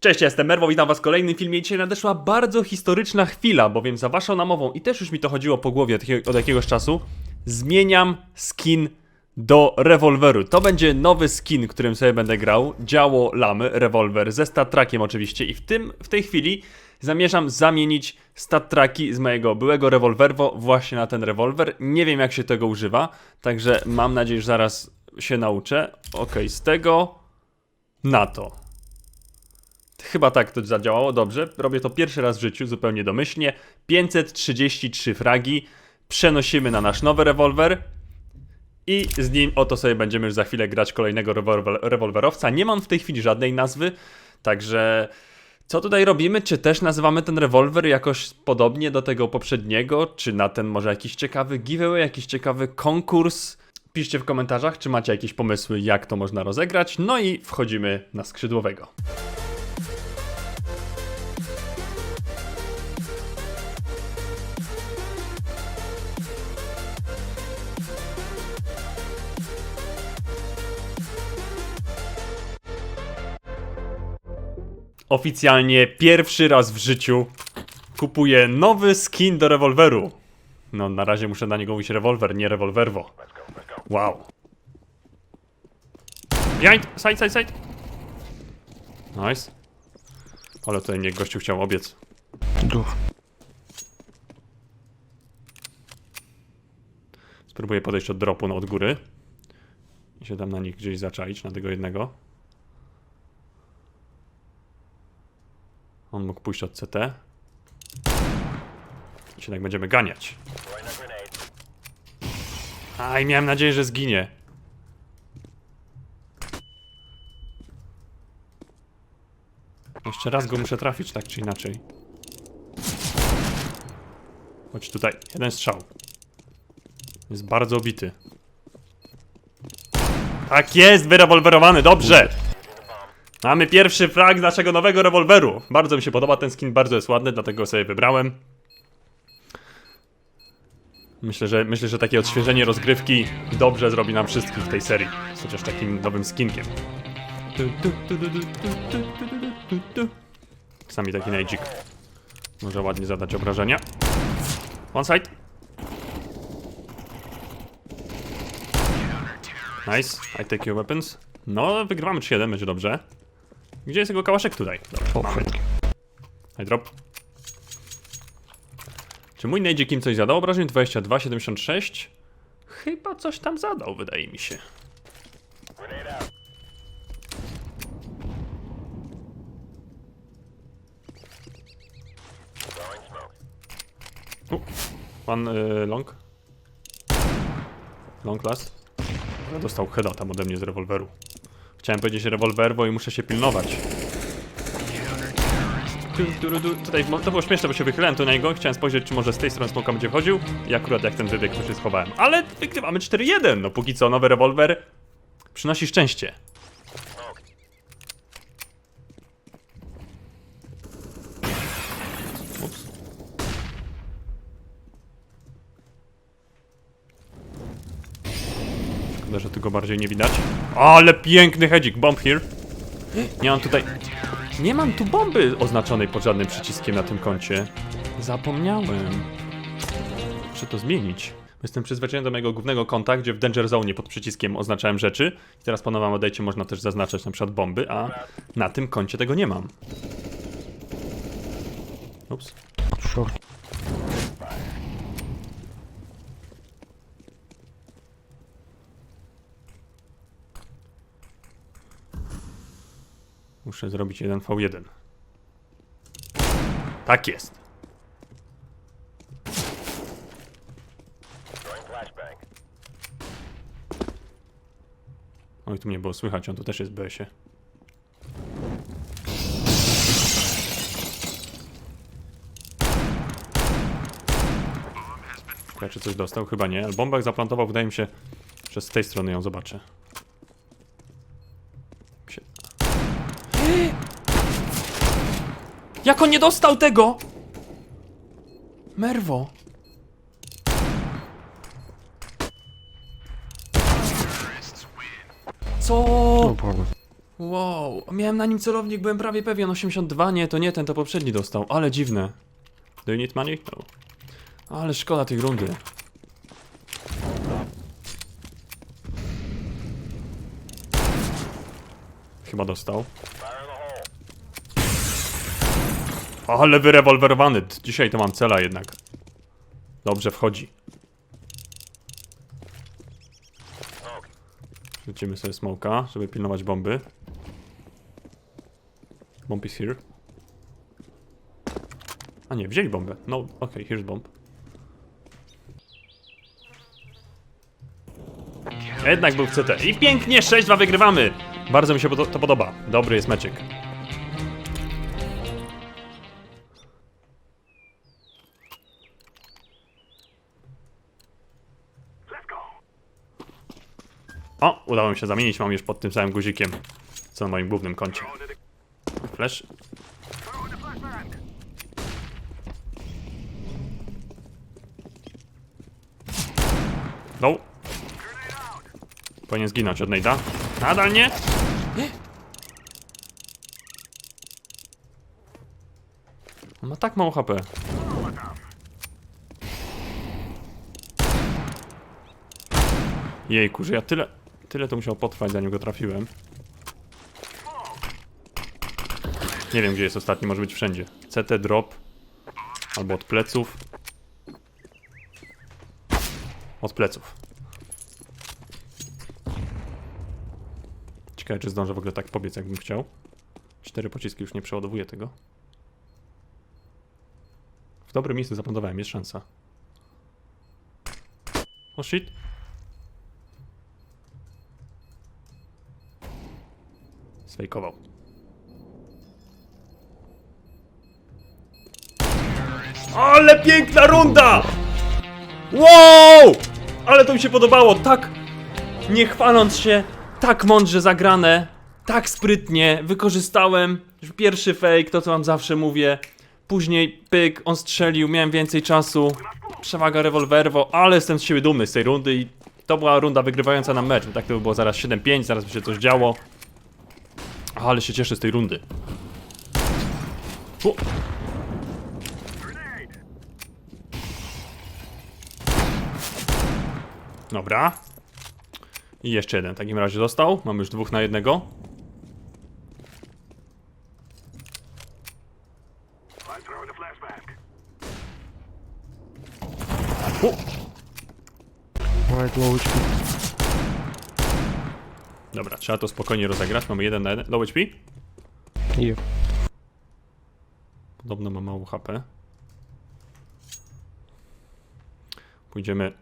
Cześć, ja jestem Merwo, witam was w kolejnym filmie. Dzisiaj nadeszła bardzo historyczna chwila, bowiem za waszą namową, i też już mi to chodziło po głowie od, jakiego- od jakiegoś czasu, zmieniam skin do rewolweru. To będzie nowy skin, którym sobie będę grał. Działo lamy, rewolwer, ze stat trackiem oczywiście. I w, tym, w tej chwili zamierzam zamienić stat tracki z mojego byłego rewolwerwo właśnie na ten rewolwer. Nie wiem jak się tego używa, także mam nadzieję, że zaraz się nauczę. Okej, z tego na to. Chyba tak to zadziałało, dobrze. Robię to pierwszy raz w życiu, zupełnie domyślnie. 533 fragi przenosimy na nasz nowy rewolwer i z nim oto sobie będziemy już za chwilę grać kolejnego rewolwer, rewolwerowca. Nie mam w tej chwili żadnej nazwy, także co tutaj robimy? Czy też nazywamy ten rewolwer jakoś podobnie do tego poprzedniego? Czy na ten może jakiś ciekawy giveaway, jakiś ciekawy konkurs? Piszcie w komentarzach, czy macie jakieś pomysły, jak to można rozegrać. No i wchodzimy na skrzydłowego. Oficjalnie pierwszy raz w życiu kupuję nowy skin do rewolweru. No, na razie muszę na niego mówić rewolwer, nie rewolwerwo. Wow. Behind! Side, side, side! Nice. Ale tutaj mnie gościu chciał obiec. Duch. Spróbuję podejść od dropu, no od góry. I się tam na nich gdzieś zaczaić, na tego jednego. On mógł pójść od CT. Się tak będziemy ganiać. Aj, miałem nadzieję, że zginie. Jeszcze raz go muszę trafić, tak czy inaczej. Chodź tutaj, jeden strzał. Jest bardzo obity. Tak jest, wyrewolwerowany, dobrze! Mamy pierwszy frag naszego nowego rewolweru. Bardzo mi się podoba ten skin, bardzo jest ładny, dlatego sobie wybrałem. Myślę, że, myślę, że takie odświeżenie rozgrywki dobrze zrobi nam wszystkim w tej serii. Chociaż takim nowym skinkiem. Sami taki najdzik. Może ładnie zadać obrażenia. One side. Nice, I take your weapons. No, wygrywamy 3-1, będzie dobrze. Gdzie jest jego kałaszek? Tutaj. Dobra, mamy. drop. Czy mój Nejdzik im coś zadał? Obrażeń 22, 76? Chyba coś tam zadał, wydaje mi się. U, Pan y, long. Long last. Dostał heada tam ode mnie z rewolweru. Chciałem powiedzieć rewolwerwo i muszę się pilnować. Tu, tu, tu, Tutaj to było śmieszne, bo się wychylałem tu na niego. Chciałem spojrzeć, czy może z tej strony smoka będzie wchodził. I akurat jak ten wybieg, to się schowałem. Ale wygrywamy 4-1. No póki co, nowy rewolwer przynosi szczęście. Szkoda, że tu go bardziej nie widać. Ale piękny hedzik, bomb here. Nie mam tutaj... Nie mam tu bomby oznaczonej pod żadnym przyciskiem na tym koncie. Zapomniałem. Muszę to zmienić. Jestem przyzwyczajony do mojego głównego konta, gdzie w Danger Zone pod przyciskiem oznaczałem rzeczy. I teraz po nowym można też zaznaczać na przykład bomby, a na tym koncie tego nie mam. Ups. Short. Muszę zrobić 1v1. Tak jest. Oj, tu mnie było słychać, on tu też jest w BS-ie. Ciekawe, czy coś dostał? Chyba nie, ale zaplantował, wydaje mi się, że z tej strony ją zobaczę. Się... Jak on nie dostał tego? Merwo. Co? No. Wow, miałem na nim celownik, byłem prawie pewien. 82, nie, to nie ten, to poprzedni dostał. Ale dziwne. Do you need money? No. Ale szkoda tej rundy. Chyba dostał. Ale wyrewolwerowany. Dzisiaj to mam cela jednak. Dobrze wchodzi. Rzucimy sobie smoka, żeby pilnować bomby. Bomb is here. A nie, wzięli bombę. No, okej, here's bomb. Jednak był CT. I pięknie, 6-2 wygrywamy. Bardzo mi się to podoba. Dobry jest meczyk. Udało mi się zamienić, mam już pod tym samym guzikiem, co na moim głównym koncie. Flash. No. Powinien zginąć od Nate'a. Nadal nie? On ma tak mało HP. Jejku, że ja tyle, tyle to musiał potrwać zanim go trafiłem. Nie wiem gdzie jest ostatni, może być wszędzie. CT drop. Albo od pleców. Od pleców. Ciekawe czy zdążę w ogóle tak pobiec jakbym chciał. Cztery pociski już nie przeładowuję tego. W dobrym miejscu zaplątowałem, jest szansa. O shit. Sfejkował. Ale piękna runda! Wow! Ale to mi się podobało, tak nie chwaląc się, tak mądrze zagrane, tak sprytnie, wykorzystałem pierwszy fake, to co wam zawsze mówię. Później pyk, on strzelił, miałem więcej czasu, przewaga rewolwerwo, ale jestem z siebie dumny z tej rundy i to była runda wygrywająca nam mecz, tak to by było zaraz 7-5, zaraz by się coś działo. Ale się cieszę z tej rundy. U. Dobra. I jeszcze jeden w takim razie został. Mamy już dwóch na jednego. U. Right. Dobra, trzeba to spokojnie rozegrać. Mamy jeden na jeden. Low HP? Here. Podobno ma mało HP. Pójdziemy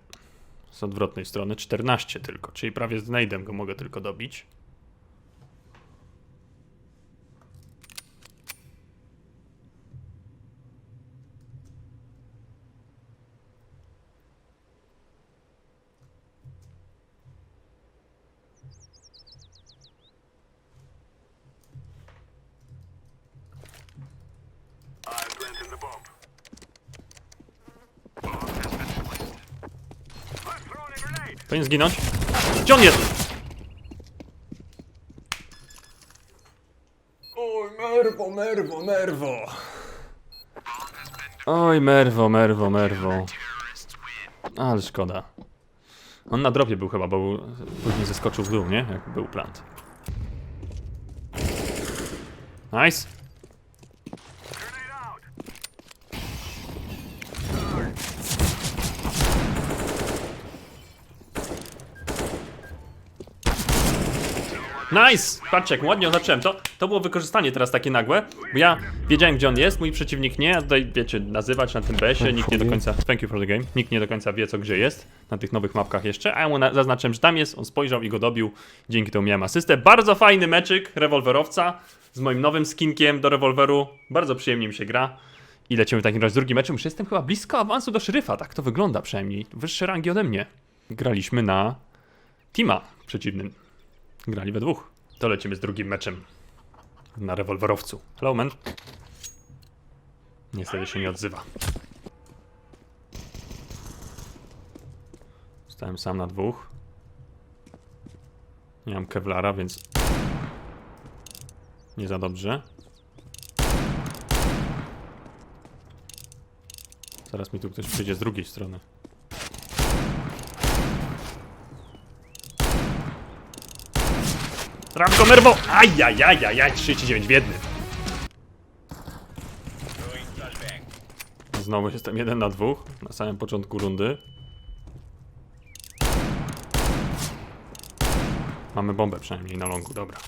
z odwrotnej strony. 14 tylko, czyli prawie z nade'em go mogę tylko dobić. Powinien zginąć. Gdzie on jest? Oj, merwo, merwo, merwo. Oj, merwo, merwo, merwo. Ale szkoda. On na dropie był chyba, bo był, później zeskoczył w dół, nie? Jak był plant. Nice. Nice! Patrzcie, jak ładnie zacząłem. To, to było wykorzystanie teraz takie nagłe, bo ja wiedziałem, gdzie on jest, mój przeciwnik nie, a tutaj, wiecie, nazywać na tym BS-ie, nikt nie do końca... Thank you for the game. Nikt nie do końca wie, co gdzie jest, na tych nowych mapkach jeszcze, a ja mu na, zaznaczyłem, że tam jest, on spojrzał i go dobił, dzięki temu miałem asystę. Bardzo fajny meczyk, rewolwerowca, z moim nowym skinkiem do rewolweru, bardzo przyjemnie mi się gra. I lecimy w takim razie drugim meczem, już jestem chyba blisko awansu do szeryfa, tak to wygląda przynajmniej, wyższe rangi ode mnie. Graliśmy na Tima przeciwnym. Grali we dwóch. To lecimy z drugim meczem. Na rewolwerowcu. Hello, man. Niestety się nie odzywa. Stałem sam na dwóch. Nie mam Kevlara, więc... Nie za dobrze. Zaraz mi tu ktoś przyjdzie z drugiej strony. Traf go nerwo! Ajajajajaj, 39 w jednym. Znowu jestem jeden na dwóch, na samym początku rundy. Mamy bombę przynajmniej na longu, dobra.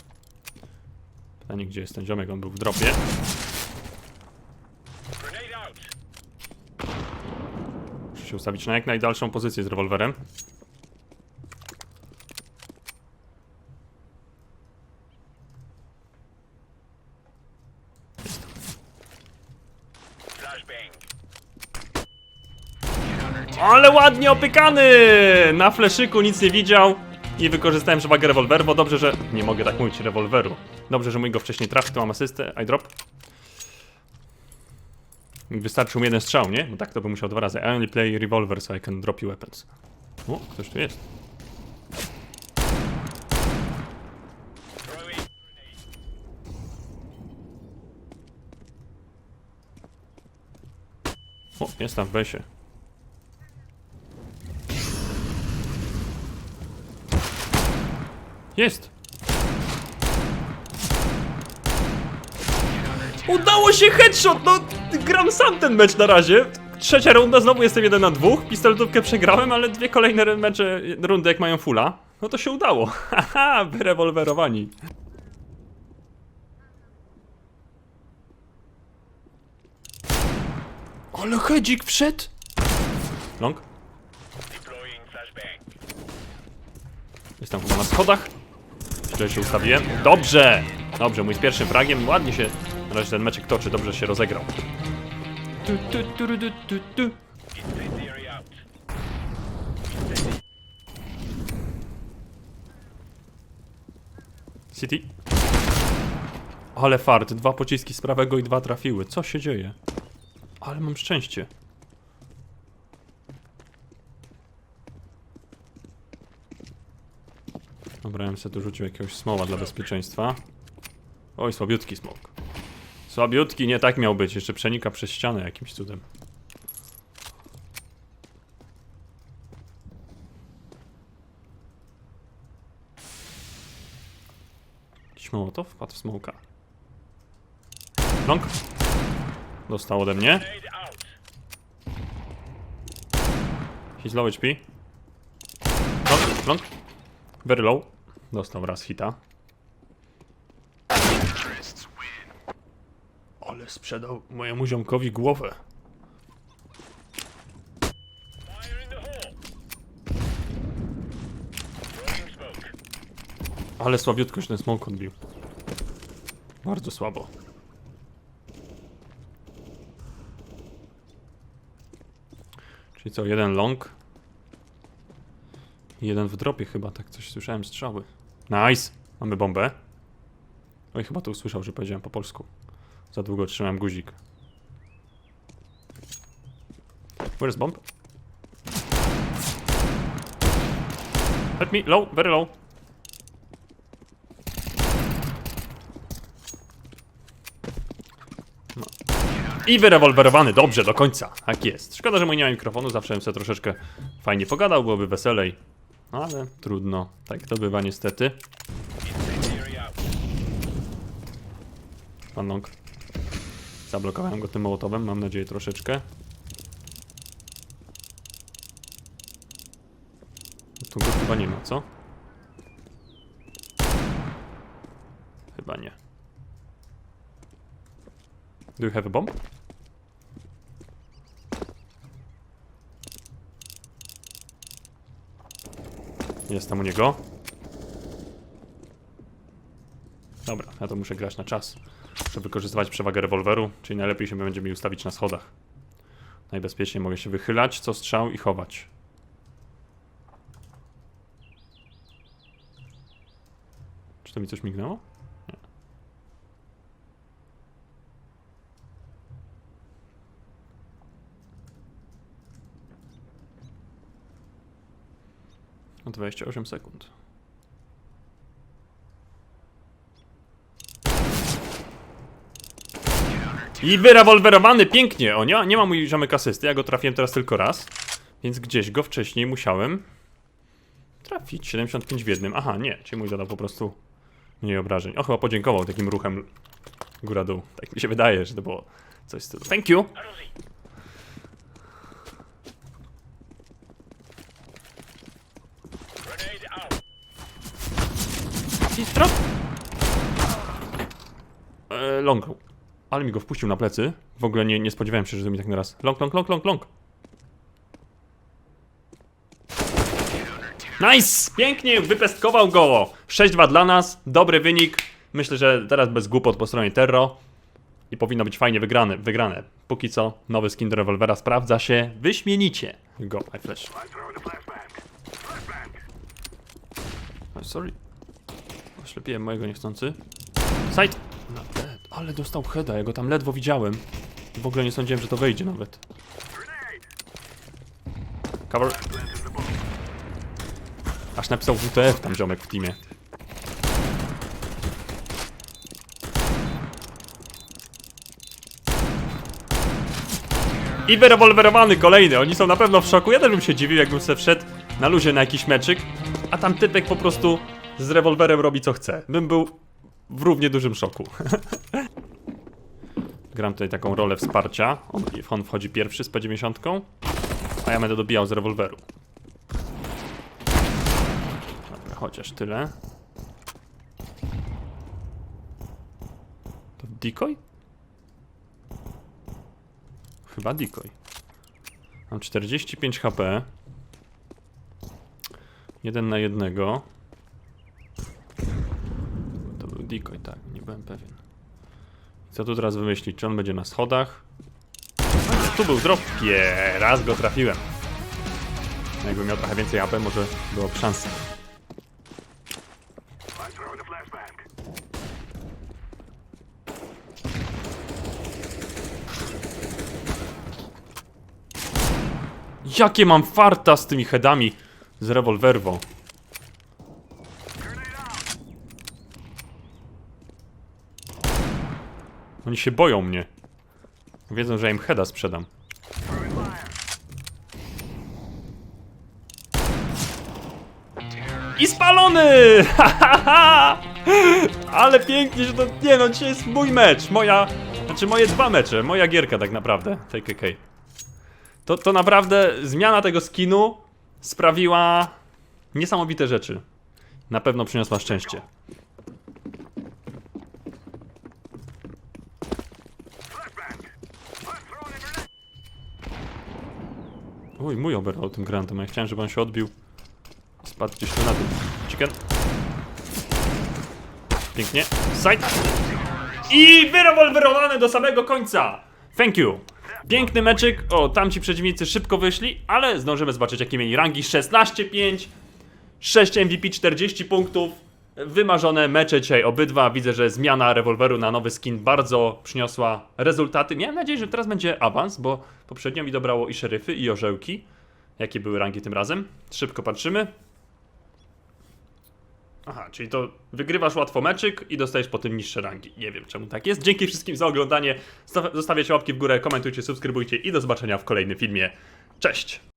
Pytanie, gdzie jest ten ziomek, on był w dropie. Muszę się ustawić na jak najdalszą pozycję z rewolwerem. Ale ładnie opykany! Na fleszyku nic nie widział i wykorzystałem przewagę rewolweru, bo dobrze, że... Nie mogę tak mówić, rewolweru. Dobrze, że mój go wcześniej trafił, to mam asystę, I drop. Wystarczył mi jeden strzał, nie? Bo tak to bym musiał dwa razy. I only play revolver, so I can drop you weapons. O, ktoś tu jest. O, jest tam w besie. Jest! Udało się headshot! No, gram sam ten mecz na razie. Trzecia runda, znowu jestem jeden na dwóch. Pistoletówkę przegrałem, ale dwie kolejne mecze, rundy jak mają fulla. No to się udało. Haha, wyrewolwerowani. Ale hedzik wszedł! Long? Jestem chyba na schodach. Źle się ustawiłem. Dobrze! Dobrze, mój z pierwszym fragiem. Ładnie się na razie ten meczek toczy. Dobrze się rozegrał. Tu, tu, tu, tu, tu, tu. City. Ale fart. Dwa pociski z prawego i dwa trafiły. Co się dzieje? Ale mam szczęście. Dobra, ja bym sobie tu rzucił jakiegoś smoła dla bezpieczeństwa. Oj, słabiutki smok. Słabiutki, nie tak miał być. Jeszcze przenika przez ścianę jakimś cudem. Jakiś mołotow wpadł w smoka. Long. Dostał ode mnie. He's low HP. Long, long. Very low. Dostał raz hita. Ale sprzedał mojemu ziomkowi głowę. Ale słabiutko się ten smoke odbił. Bardzo słabo. Czyli co, jeden long. Jeden w dropie chyba, tak coś słyszałem, strzały. Nice! Mamy bombę. Oj, chyba to usłyszał, że powiedziałem po polsku. Za długo trzymałem guzik. Where's bomb? Help me, low, very low. No. I wyrewolwerowany, dobrze, do końca. Tak jest. Szkoda, że mój nie ma mikrofonu, zawsze bym sobie troszeczkę fajnie pogadał, byłoby weselej. No ale trudno, tak to bywa niestety. Pan Long. Zablokowałem go tym mołotowem, mam nadzieję troszeczkę. Tu go chyba nie ma, co? Chyba nie. Do you have a bomb? Jestem u niego. Dobra, ja to muszę grać na czas. Muszę wykorzystywać przewagę rewolweru, czyli najlepiej się będzie mi ustawić na schodach. Najbezpieczniej mogę się wychylać, co strzał i chować. Czy to mi coś mignęło? 28 sekund. I wyrewolwerowany pięknie. O, nie, nie ma mój ziomek asysty, ja go trafiłem teraz tylko raz. Więc gdzieś go wcześniej musiałem trafić. 75 w jednym. Aha, nie, czyli mój zadał po prostu mniej obrażeń. O, chyba podziękował takim ruchem góra-dół. Tak mi się wydaje, że to było coś w stylu. Thank you! Strop! Eee, long. Ale mi go wpuścił na plecy. W ogóle nie, nie spodziewałem się, że to mi tak naraz. Long, long, long, long, long. Nice! Pięknie, wypestkował go! 6-2 dla nas, dobry wynik. Myślę, że teraz bez głupot po stronie Terro. I powinno być fajnie wygrane. wygrane. Póki co, nowy skin do rewolwera sprawdza się wyśmienicie. Go, I flash. Oh, sorry. Oślepiłem mojego niechcący. Side! No. Ale dostał heada, ja go tam ledwo widziałem. W ogóle nie sądziłem, że to wejdzie nawet. Cover. Aż napisał WTF tam ziomek w teamie. I wyrewolwerowany kolejny, oni są na pewno w szoku. Ja też bym się dziwił, jakbym se wszedł na luzie na jakiś meczyk, a tam typek po prostu z rewolwerem robi co chce. Bym był w równie dużym szoku. Gram tutaj taką rolę wsparcia. On, on wchodzi pierwszy z P90, a ja będę dobijał z rewolweru. Dobra, chociaż tyle. To decoy? Chyba decoy. Mam 45 HP. Jeden na jednego. Decoy, tak, nie byłem pewien. Co tu teraz wymyślić? Czy on będzie na schodach? Tu był drop. Raz go trafiłem. Jakbym miał trochę więcej AP, może byłoby szansa. Jakie mam farta z tymi headami z rewolwerwą. Oni się boją mnie. Wiedzą, że ja im heada sprzedam. I spalony! Ale pięknie, że to... Nie no, dzisiaj jest mój mecz. Moja... Znaczy moje dwa mecze. Moja gierka tak naprawdę. TKK. To, to naprawdę zmiana tego skinu sprawiła niesamowite rzeczy. Na pewno przyniosła szczęście. Oj, mój oberwał tym grantem, ja chciałem, żeby on się odbił. Spadł gdzieś tu na dół. Chicken. Pięknie. Side. I wyrewolwerowany do samego końca. Thank you. Piękny meczyk. O, tamci przeciwnicy szybko wyszli, ale zdążymy zobaczyć, jakie mieli rangi. 16-5, 6 MVP, 40 punktów. Wymarzone mecze dzisiaj obydwa. Widzę, że zmiana rewolweru na nowy skin bardzo przyniosła rezultaty. Miałem nadzieję, że teraz będzie awans, bo poprzednio mi dobrało i szeryfy, i orzełki. Jakie były rangi tym razem? Szybko patrzymy. Aha, czyli to wygrywasz łatwo meczyk i dostajesz potem niższe rangi. Nie wiem czemu tak jest. Dzięki wszystkim za oglądanie. Zosta- Zostawiacie łapki w górę, komentujcie, subskrybujcie i do zobaczenia w kolejnym filmie. Cześć!